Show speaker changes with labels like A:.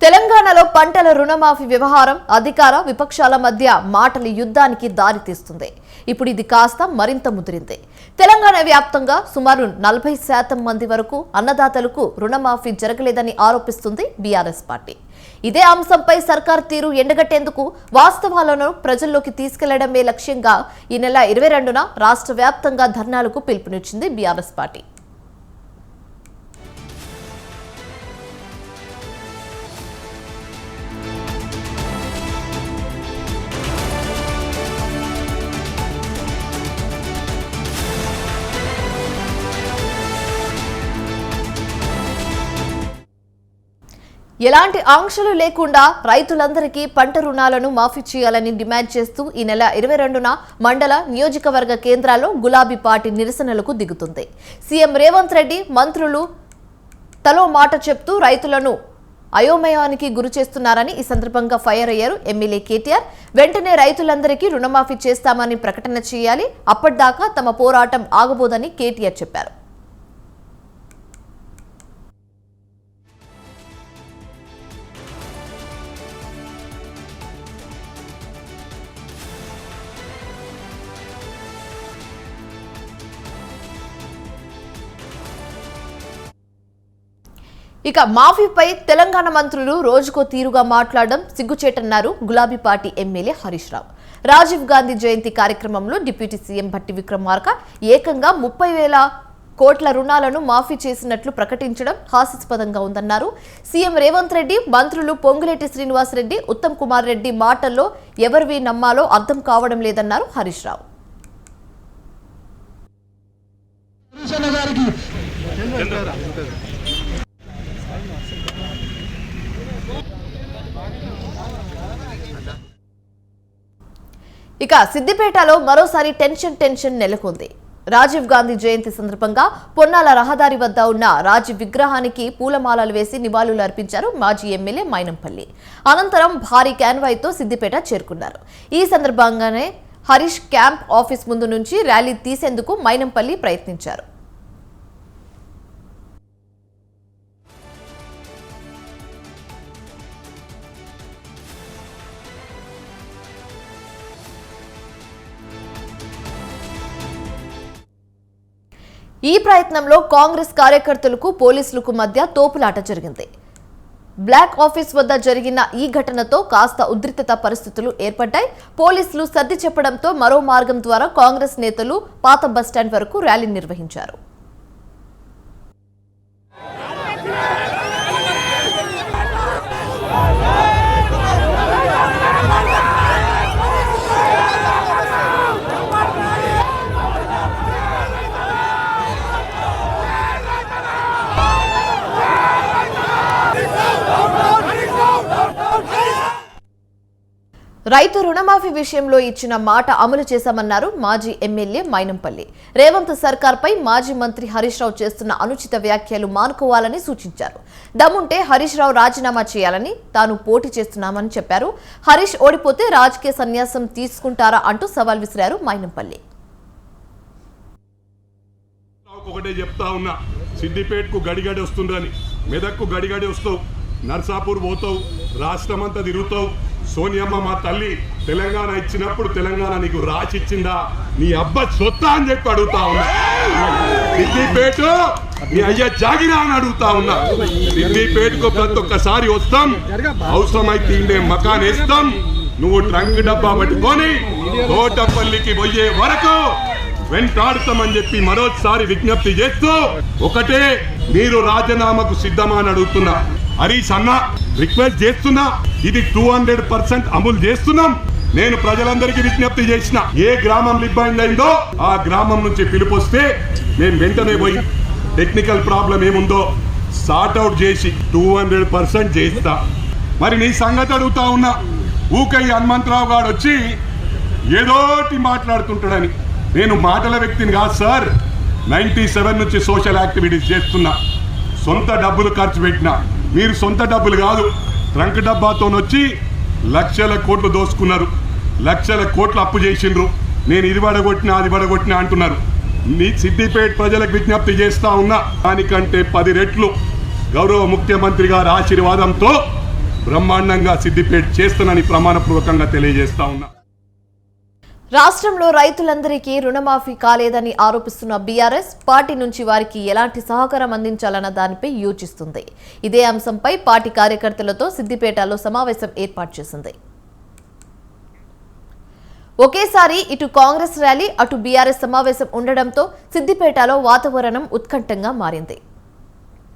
A: తెలంగాణలో పంటల రుణమాఫీ వ్యవహారం అధికార విపక్షాల మధ్య మాటల యుద్ధానికి దారితీస్తుంది ఇప్పుడు ఇది కాస్త మరింత ముదిరింది. తెలంగాణ వ్యాప్తంగా సుమారు నలభై శాతం మంది వరకు అన్నదాతలకు రుణమాఫీ జరగలేదని ఆరోపిస్తుంది బీఆర్ఎస్ పార్టీ. ఇదే అంశంపై సర్కార్ తీరు ఎండగట్టేందుకు వాస్తవాలను ప్రజల్లోకి తీసుకెళ్ళడమే లక్ష్యంగా ఈ నెల ఇరవై రెండున రాష్ట్ర వ్యాప్తంగా ధర్నాలకు పిలుపునిచ్చింది బీఆర్ఎస్ పార్టీ. ఎలాంటి ఆంక్షలు లేకుండా రైతులందరికీ పంట రుణాలను మాఫీ చేయాలని డిమాండ్ చేస్తూ ఈ నెల ఇరవై రెండున మండల నియోజకవర్గ కేంద్రాల్లో గులాబీ పార్టీ నిరసనలకు దిగుతుంది. సీఎం రేవంత్ రెడ్డి మంత్రులు తలో మాట చెప్తూ రైతులను అయోమయానికి గురి చేస్తున్నారని ఈ సందర్భంగా ఫైర్ అయ్యారు ఎమ్మెల్యే కేటీఆర్. వెంటనే రైతులందరికీ రుణమాఫీ చేస్తామని ప్రకటన చేయాలి. అప్పటిదాకా తమ పోరాటం ఆగబోదని కేటీఆర్ చెప్పారు. ఇక మాఫీపై తెలంగాణ మంత్రులు రోజుకో తీరుగా మాట్లాడడం సిగ్గుచేటన్నారు గులాబీ పార్టీ ఎమ్మెల్యే హరీష్ రావు. రాజీవ్ గాంధీ జయంతి కార్యక్రమంలో డిప్యూటీ సీఎం భట్టి విక్రమార్క ఏకంగా ముప్పై వేల కోట్ల రుణాలను మాఫీ చేసినట్లు ప్రకటించడం హాస్యాస్పదంగా ఉందన్నారు. సీఎం రేవంత్ రెడ్డి మంత్రులు పొంగులేటి శ్రీనివాస్ రెడ్డి ఉత్తమ్ కుమార్ రెడ్డి మాటల్లో ఎవరివి నమ్మాలో అర్థం కావడం లేదన్నారు హరీష్ రావు.
B: గారికి.
A: ఇక సిద్దిపేటలో మరోసారి టెన్షన్ టెన్షన్ నెలకొంది. రాజీవ్ గాంధీ జయంతి సందర్భంగా పొన్నాల రహదారి వద్ద ఉన్న రాజీవ్ విగ్రహానికి పూలమాలలు వేసి నివాళులు అర్పించారు మాజీ ఎమ్మెల్యే మైనంపల్లి. అనంతరం భారీ క్యాన్వాయ్తో సిద్దిపేట చేరుకున్నారు. ఈ సందర్భంగానే హరీష్ క్యాంప్ ఆఫీస్ ముందు నుంచి ర్యాలీ తీసేందుకు మైనంపల్లి ప్రయత్నించారు. ఈ ప్రయత్నంలో కాంగ్రెస్ కార్యకర్తలకు పోలీసులకు మధ్య తోపులాట జరిగింది. బ్లాక్ ఆఫీస్ వద్ద జరిగిన ఈ ఘటనతో కాస్త ఉద్రిక్తత పరిస్థితులు ఏర్పడ్డాయి. పోలీసులు సర్ది చెప్పడంతో మరో మార్గం ద్వారా కాంగ్రెస్ నేతలు పాత బస్టాండ్ వరకు ర్యాలీ నిర్వహించారు. రైతు రుణమాఫీ విషయంలో ఇచ్చిన మాట అమలు చేశామన్నారు మాజీ ఎమ్మెల్యే మైనంపల్లి. రేవంత్ సర్కార్పై మాజీ మంత్రి హరీష్ రావు చేస్తున్న అనుచిత వ్యాఖ్యలు మానుకోవాలని సూచించారు. దమ్ముంటే హరీష్ రావు రాజీనామా చేయాలని తాను పోటీ చేస్తున్నామని చెప్పారు. హరీష్ ఓడిపోతే రాజకీయ సన్యాసం తీసుకుంటారా అంటూ సవాల్ విసిరారు మైనంపల్లి.
C: ఒకటే చెప్తా ఉన్నా సిద్దిపేటకు గడిగడి వస్తుందని మెదక్కు గడిగడి వస్తావు నర్సాపూర్ పోతావు రాష్ట్రమంతా తిరుగుతావు. సోనియమ్మ మా తల్లి తెలంగాణ ఇచ్చినప్పుడు తెలంగాణ నీకు రాసిచ్చిందా? నీ అబ్బ సొత్తా అని చెప్పి అడుగుతా ఉన్నా. సిద్దిపేటు నీ అయ్య జాగిరా అని అడుగుతా ఉన్నా. సిద్దిపేటకు ప్రతి ఒక్కసారి వస్తాం. అవసరమైతే ఇండే మకాన్ వేస్తాం. నువ్వు ట్రంక్ డబ్బా పట్టుకొని తోటపల్లికి పోయే వరకు వెంటాడుతామని చెప్పి మరోసారి విజ్ఞప్తి చేస్తూ ఒకటే మీరు రాజీనామాకు సిద్ధమా అని అడుగుతున్నా. హరీష్ అన్నా రిక్వెస్ట్ చేస్తున్నా. ఇది టూ హండ్రెడ్ పర్సెంట్ అమలు చేస్తున్నాం. నేను ప్రజలందరికీ విజ్ఞప్తి చేసిన ఏ గ్రామం ఇబ్బంది అయిందో ఆ గ్రామం నుంచి పిలుపొస్తే మేము వెంటనే పోయి టెక్నికల్ ప్రాబ్లం ఏముందో సార్ట్అవుట్ చేసి టూ హండ్రెడ్ పర్సెంట్ చేస్తా. మరి నీ సంగతి అడుగుతా ఉన్నా. ఊకై హనుమంతరావు గారు వచ్చి ఏదోటి మాట్లాడుతుంటాడని. నేను మాటల వ్యక్తిని కాదు సార్. నైంటీ సెవెన్ నుంచి సోషల్ యాక్టివిటీస్ చేస్తున్నా. సొంత డబ్బులు ఖర్చు పెట్టిన. మీరు సొంత డబ్బులు కాదు ట్రంక్ డబ్బాతో వచ్చి లక్షల కోట్లు దోసుకున్నారు. లక్షల కోట్లు అప్పు చేసిండ్రు. నేను ఇది పడగొట్టినా అది పడగొట్టినా అంటున్నారు. నీ సిద్దిపేట ప్రజలకు విజ్ఞప్తి చేస్తా ఉన్నా దానికంటే పది రెట్లు గౌరవ ముఖ్యమంత్రి గారి ఆశీర్వాదంతో బ్రహ్మాండంగా సిద్దిపేట చేస్తానని ప్రమాణపూర్వకంగా తెలియజేస్తా ఉన్నా.
A: రాష్ట్రంలో రైతులందరికీ రుణమాఫీ కాలేదని ఆరోపిస్తున్న బీఆర్ఎస్ పార్టీ నుంచి వారికి ఎలాంటి సహకారం అందించాలన్న దానిపై యోచిస్తుంది. ఇదే అంశంపై పార్టీ కార్యకర్తలతో సిద్దిపేటలో సమావేశం ఏర్పాటు చేసింది. ఒకేసారి ఇటు కాంగ్రెస్ ర్యాలీ అటు బీఆర్ఎస్ సమావేశం ఉండడంతో సిద్దిపేటలో వాతావరణం ఉత్కంఠంగా మారింది.